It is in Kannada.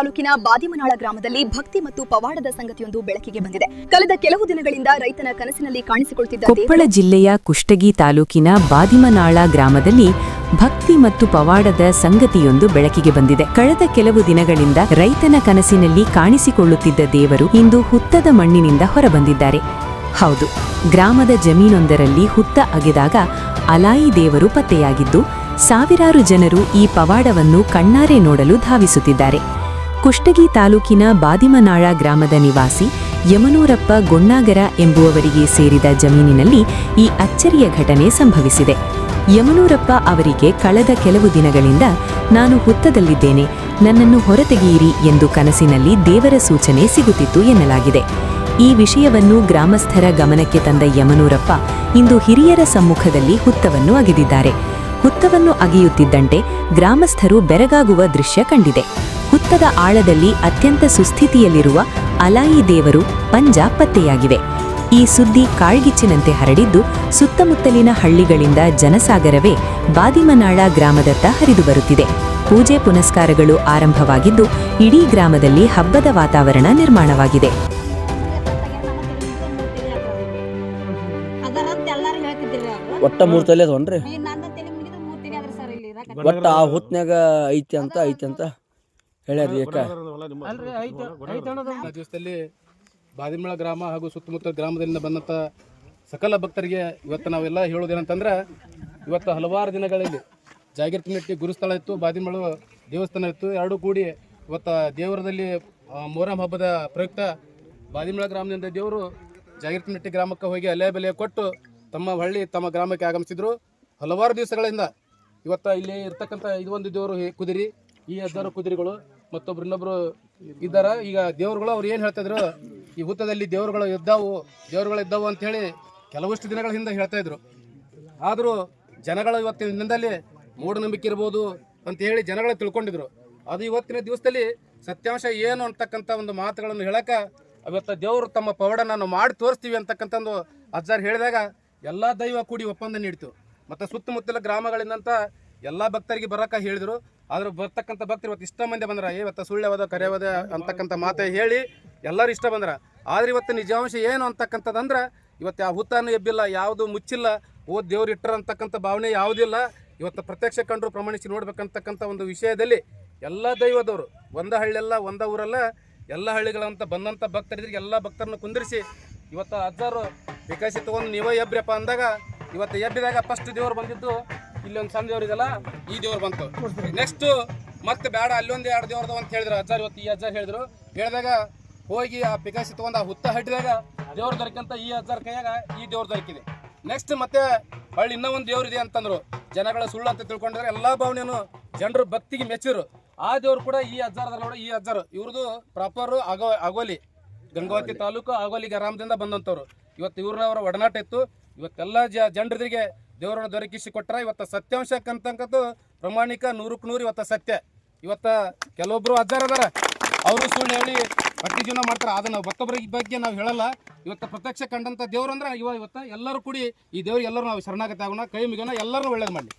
ತಾಲೂಕಿನ ಬಾದಿಮನಾಳ ಗ್ರಾಮದಲ್ಲಿ ಭಕ್ತಿ ಮತ್ತು ಪವಾಡದ ಸಂಗತಿಯೊಂದು ಬೆಳಕಿಗೆ ಬಂದಿದೆ. ಕಳೆದ ಕೆಲವು ದಿನಗಳಿಂದ ರೈತನ ಕನಸಿನಲ್ಲಿ ಕಾಣಿಸಿಕೊಳ್ತಿದ್ದ ಕೊಪ್ಪಳ ಜಿಲ್ಲೆಯ ಕುಷ್ಟಗಿ ತಾಲೂಕಿನ ಬಾದಿಮನಾಳ ಗ್ರಾಮದಲ್ಲಿ ಭಕ್ತಿ ಮತ್ತು ಪವಾಡದ ಸಂಗತಿಯೊಂದು ಬೆಳಕಿಗೆ ಬಂದಿದೆ. ಕಳೆದ ಕೆಲವು ದಿನಗಳಿಂದ ರೈತನ ಕನಸಿನಲ್ಲಿ ಕಾಣಿಸಿಕೊಳ್ಳುತ್ತಿದ್ದ ದೇವರು ಇಂದು ಹುತ್ತದ ಮಣ್ಣಿನಿಂದ ಹೊರಬಂದಿದ್ದಾರೆ. ಹೌದು, ಗ್ರಾಮದ ಜಮೀನೊಂದರಲ್ಲಿ ಹುತ್ತ ಅಗೆದಾಗ ಅಲಾಯಿ ದೇವರು ಪತ್ತೆಯಾಗಿದ್ದು, ಸಾವಿರಾರು ಜನರು ಈ ಪವಾಡವನ್ನು ಕಣ್ಣಾರೆ ನೋಡಲು ಧಾವಿಸುತ್ತಿದ್ದಾರೆ. ಕುಷ್ಟಗಿ ತಾಲೂಕಿನ ಬಾದಿಮನಾಳ ಗ್ರಾಮದ ನಿವಾಸಿ ಯಮನೂರಪ್ಪ ಗೊಣ್ಣಾಗರ ಎಂಬುವವರಿಗೆ ಸೇರಿದ ಜಮೀನಿನಲ್ಲಿ ಈ ಅಚ್ಚರಿಯ ಘಟನೆ ಸಂಭವಿಸಿದೆ. ಯಮನೂರಪ್ಪ ಅವರಿಗೆ ಕಳೆದ ಕೆಲವು ದಿನಗಳಿಂದ ನಾನು ಹುತ್ತದಲ್ಲಿದ್ದೇನೆ, ನನ್ನನ್ನು ಹೊರತೆಗೆಯಿರಿ ಎಂದು ಕನಸಿನಲ್ಲಿ ದೇವರ ಸೂಚನೆ ಸಿಗುತ್ತಿತ್ತು ಎನ್ನಲಾಗಿದೆ. ಈ ವಿಷಯವನ್ನು ಗ್ರಾಮಸ್ಥರ ಗಮನಕ್ಕೆ ತಂದ ಯಮನೂರಪ್ಪ ಇಂದು ಹಿರಿಯರ ಸಮ್ಮುಖದಲ್ಲಿ ಹುತ್ತವನ್ನು ಅಗೆದಿದ್ದಾರೆ. ಹುತ್ತವನ್ನು ಅಗೆಯುತ್ತಿದ್ದಂತೆ ಗ್ರಾಮಸ್ಥರು ಬೆರಗಾಗುವ ದೃಶ್ಯ ಕಂಡಿದೆ. ಹುತ್ತದ ಆಳದಲ್ಲಿ ಅತ್ಯಂತ ಸುಸ್ಥಿತಿಯಲ್ಲಿರುವ ಅಲಾಯಿ ದೇವರು ಪಂಜಾಬ್ ಪತ್ತೆಯಾಗಿವೆ. ಈ ಸುದ್ದಿ ಕಾಳ್ಗಿಚ್ಚಿನಂತೆ ಹರಡಿದ್ದು ಸುತ್ತಮುತ್ತಲಿನ ಹಳ್ಳಿಗಳಿಂದ ಜನಸಾಗರವೇ ಬಾದಿಮನಾಳ ಗ್ರಾಮದತ್ತ ಹರಿದು ಬರುತ್ತಿದೆ. ಪೂಜೆ ಪುನಸ್ಕಾರಗಳು ಆರಂಭವಾಗಿದ್ದು ಇಡೀ ಗ್ರಾಮದಲ್ಲಿ ಹಬ್ಬದ ವಾತಾವರಣ ನಿರ್ಮಾಣವಾಗಿದೆ. ಅದರಂತ ಎಲ್ಲಾರು ಹೇಳ್ತಿದ್ರಿ ಒಟ್ಟ ಮೂರ್ ತಲೆ ಆ ಹುತ್ನ್ಯಾಗ ಐತಿ ಅಂತ ಐತಿ ಅಂತ? ಹೇಳ್ಯಾರಿ ದಿವಸದಲ್ಲಿ ಬಾದಿಮಳ ಗ್ರಾಮ ಹಾಗೂ ಸುತ್ತಮುತ್ತ ಗ್ರಾಮದಿಂದ ಬಂದಂಥ ಸಕಲ ಭಕ್ತರಿಗೆ ಇವತ್ತು ನಾವೆಲ್ಲ ಹೇಳೋದೇನಂತಂದ್ರೆ ಇವತ್ತು ಹಲವಾರು ದಿನಗಳಲ್ಲಿ ಜಾಗೃತಿ ನೆಟ್ಟಿ ಗುರುಸ್ಥಳ ಇತ್ತು ಬಾದಿಮಳ ದೇವಸ್ಥಾನ ಇತ್ತು. ಎರಡೂ ಕೂಡಿ ಇವತ್ತು ದೇವರದಲ್ಲಿ ಮೊಹರಂ ಹಬ್ಬದ ಪ್ರಯುಕ್ತ ಬಾದಿಮಳ ಗ್ರಾಮದಿಂದ ದೇವರು ಜಾಗೃತಿ ನೆಟ್ಟಿ ಗ್ರಾಮಕ್ಕೆ ಹೋಗಿ ಅಲೆ ಬೆಲೆ ಕೊಟ್ಟು ತಮ್ಮ ಹಳ್ಳಿ ತಮ್ಮ ಗ್ರಾಮಕ್ಕೆ ಆಗಮಿಸಿದ್ರು. ಹಲವಾರು ದಿವಸಗಳಿಂದ ಇವತ್ತು ಇಲ್ಲಿ ಇರ್ತಕ್ಕಂಥ ಇದೊಂದು ದೇವರು ಕುದುರಿ ಕುದುರೆ ಈ ಹದ್ದಾರು ಕುದುರೆಗಳು ಮತ್ತೊಬ್ರು ಇನ್ನೊಬ್ರು ಇದ್ದಾರ. ಈಗ ದೇವರುಗಳು ಅವ್ರು ಏನು ಹೇಳ್ತಾ ಇದ್ರು? ಈ ಹುತ್ತದಲ್ಲಿ ದೇವರುಗಳು ಇದ್ದಾವು ದೇವರುಗಳು ಇದ್ದಾವು ಅಂತ ಹೇಳಿ ಕೆಲವಷ್ಟು ದಿನಗಳ ಹಿಂದೆ ಹೇಳ್ತಾ ಇದ್ರು. ಆದರೂ ಜನಗಳ ಇವತ್ತಿನ ದಿನದಲ್ಲಿ ಮೂಢನಂಬಿಕೆ ಇರ್ಬೋದು ಅಂತ ಹೇಳಿ ಜನಗಳು ತಿಳ್ಕೊಂಡಿದ್ರು. ಅದು ಇವತ್ತಿನ ದಿವಸದಲ್ಲಿ ಸತ್ಯಾಂಶ ಏನು ಅಂತಕ್ಕಂಥ ಒಂದು ಮಾತುಗಳನ್ನು ಹೇಳಕ ಅವತ್ತು ದೇವರು ತಮ್ಮ ಪವಾಡ ನಾವು ಮಾಡಿ ತೋರಿಸ್ತೀವಿ ಅಂತಕ್ಕಂಥ ಒಂದು ಅಜ್ಜಾರ್ ಹೇಳಿದಾಗ ಎಲ್ಲ ದೈವ ಕೂಡಿ ಒಪ್ಪಂದ ನೀಡ್ತು. ಮತ್ತು ಸುತ್ತಮುತ್ತಲ ಗ್ರಾಮಗಳಿಂದಂತ ಎಲ್ಲ ಭಕ್ತರಿಗೆ ಬರಕ ಹೇಳಿದ್ರು. ಆದ್ರೆ ಬರ್ತಕ್ಕಂಥ ಭಕ್ತರು ಇವತ್ತು ಇಷ್ಟ ಮಂದಿ ಬಂದ್ರ ಇವತ್ತು ಸುಳ್ಳ್ಯವದ, ಕರೆಯವದ ಅಂತಕ್ಕಂಥ ಮಾತೆ ಹೇಳಿ ಎಲ್ಲರೂ ಇಷ್ಟ ಬಂದ್ರ. ಆದ್ರೆ ಇವತ್ತು ನಿಜಾಂಶ ಏನು ಅಂತಕ್ಕಂಥದ್ದಂದ್ರೆ ಇವತ್ತು ಯಾವ ಹುತ್ತಾನು ಎಬ್ಬಿಲ್ಲ, ಯಾವುದು ಮುಚ್ಚಿಲ್ಲ, ಓ ದೇವ್ರು ಇಟ್ಟರು ಅಂತಕ್ಕಂಥ ಭಾವನೆ ಯಾವುದಿಲ್ಲ. ಇವತ್ತು ಪ್ರತ್ಯಕ್ಷ ಕಂಡ್ರು ಪ್ರಮಾಣಿಸಿ ನೋಡ್ಬೇಕಂತಕ್ಕಂಥ ಒಂದು ವಿಷಯದಲ್ಲಿ ಎಲ್ಲ ದೈವದವರು, ಒಂದ ಹಳ್ಳಿಯಲ್ಲ, ಒಂದ ಊರಲ್ಲ, ಎಲ್ಲ ಹಳ್ಳಿಗಳಂತ ಬಂದಂಥ ಭಕ್ತರಿದ್ರಿಗೆ ಎಲ್ಲ ಭಕ್ತರನ್ನು ಕುಂದಿರಿಸಿ ಇವತ್ತು ಅಜ್ಜರು ವಿಕಸಿತ ಒಂದು ನೀವೇ ಎಬ್ಬ್ರಪ್ಪ ಅಂದಾಗ, ಇವತ್ತು ಎಬ್ಬಿದಾಗ ಫಸ್ಟ್ ದೇವರು ಬಂದಿದ್ದು ಇಲ್ಲಿ ಒಂದು ಸಣ್ಣ ದೇವ್ರ ಇದೆಲ್ಲ, ಈ ದೇವ್ರು ಬಂತು. ನೆಕ್ಸ್ಟ್ ಮತ್ತೆ ಬೇಡ, ಅಲ್ಲೊಂದು ಎರಡು ದೇವ್ರದು ಅಂತ ಹೇಳಿದ್ರು ಅಜ್ಜಾರ್ ಇವತ್ತು ಈ ಅಜ್ಜಾರ್ ಹೇಳಿದ್ರು. ಹೇಳಿದಾಗ ಹೋಗಿ ಆ ಪಿಕಾಸಿ ತಗೊಂಡ ಆ ಹುತ್ತ ಹಟ್ಟಿದಾಗ ದೇವ್ರ ದೊರಕಂತ ಈ ಅಜ್ಜಾರ್ ಕೈಯಾಗ ಈ ದೇವ್ರ ದೊರಕಿದೆ. ನೆಕ್ಸ್ಟ್ ಮತ್ತೆ ಹೊಳ್ಳಿ ಇನ್ನೂ ಒಂದು ದೇವ್ರು ಇದೆ ಅಂತಂದ್ರು. ಜನಗಳ ಸುಳ್ಳು ಅಂತ ತಿಳ್ಕೊಂಡಿದ್ರೆ. ಎಲ್ಲಾ ಭಾವನೆಯನ್ನು ಜನರು ಭಕ್ತಿಗೆ ಮೆಚ್ಚಿರು. ಆ ದೇವ್ರು ಕೂಡ ಈ ಅಜ್ಜಾರದಲ್ಲ ನೋಡಿ, ಈ ಅಜ್ಜಾರು. ಇವ್ರದ್ದು ಪ್ರಾಪರ್ ಆಗೋ ಆಗೋಲಿ ಗಂಗಾವತಿ ತಾಲೂಕು ಆಗೋಲಿ ಗ್ರಾಮದಿಂದ ಬಂದಂಥವ್ರು ಇವತ್ತು ಇವ್ರನ್ನವರ ಒಡನಾಟ ಇತ್ತು. ಇವತ್ತೆಲ್ಲ ಜನರಿಗೆ ದೇವರನ್ನ ದೊರಕಿಸಿ ಕೊಟ್ಟರೆ ಇವತ್ತು ಸತ್ಯಾಂಶಕ್ಕಂತಕ್ಕಂಥದ್ದು ಪ್ರಮಾಣಿಕ ನೂರಕ್ಕೆ ನೂರು ಇವತ್ತು ಸತ್ಯ. ಇವತ್ತ ಕೆಲವೊಬ್ಬರು ಅಜ್ಜಾರ ಅದಾರ. ಅವರು ಸುಳ್ಳು ಹೇಳಿ ಪಟ್ಟಿ ಜೀವನ ಮಾಡ್ತಾರೆ. ಅದನ್ನ ಮತ್ತೊಬ್ಬರ ಬಗ್ಗೆ ನಾವು ಹೇಳಲ್ಲ. ಇವತ್ತು ಪ್ರತ್ಯಕ್ಷ ಕಂಡಂತ ದೇವ್ರು ಅಂದ್ರೆ ಇವ ಇವತ್ತ ಎಲ್ಲರೂ ಕೂಡಿ ಈ ದೇವ್ರಿಗೆ ಎಲ್ಲರೂ ನಾವು ಶರಣಾಗತ ಆಗೋಣ. ಕೈ ಮುಗಿಯೋಣ. ಎಲ್ಲರೂ ಒಳ್ಳೇದು ಮಾಡಲಿ.